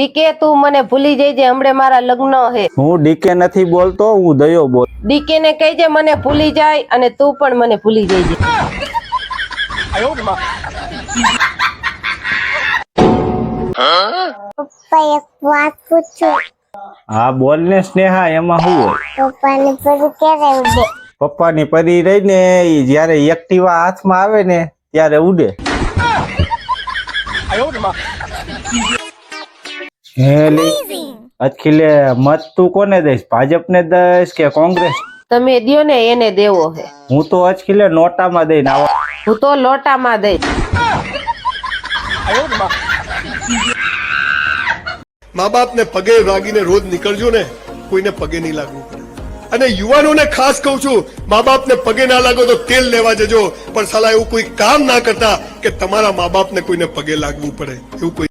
Decay તું મને ભૂલી જઈજે હમણે મારા લગ્ન હે. હું ડીકે નથી બોલતો હું દયો બોલ. ડીકે ને કહીજે મને ભૂલી જાય અને તું પણ મને ભૂલી જઈજે પપ્પા એક વાત પૂછું. હા બોલ ને સ્નેહા એમાં શું હોય? પપ્પાની પરી ક્યારે ઉડે? પપ્પાની પરી રહી ને એ જયારે એક્ટિવા હાથમાં આવે ને ત્યારે ઉડે. હે અખિલે મત તું કોને દઈશ? ભાજપને દઈશ કે કોંગ્રેસ? તમે દ્યો ને એને દેવો હે. હું તો અચખીલે નોટામાં દઈને આવો હું તો લોટામાં દઈશ. મા બાપને પગે લાગીને રોજ નીકળજો ને કોઈને પગે નહીં લાગવું પડે. અને યુવાનોને ખાસ કહું છું મા બાપ ને પગે ના લાગો તો તેલ લેવા જજો. પણ સાલા એવું કોઈ કામ ના કરતા કે તમારા મા બાપ ને કોઈને પગે લાગવું પડે. એવું કોઈ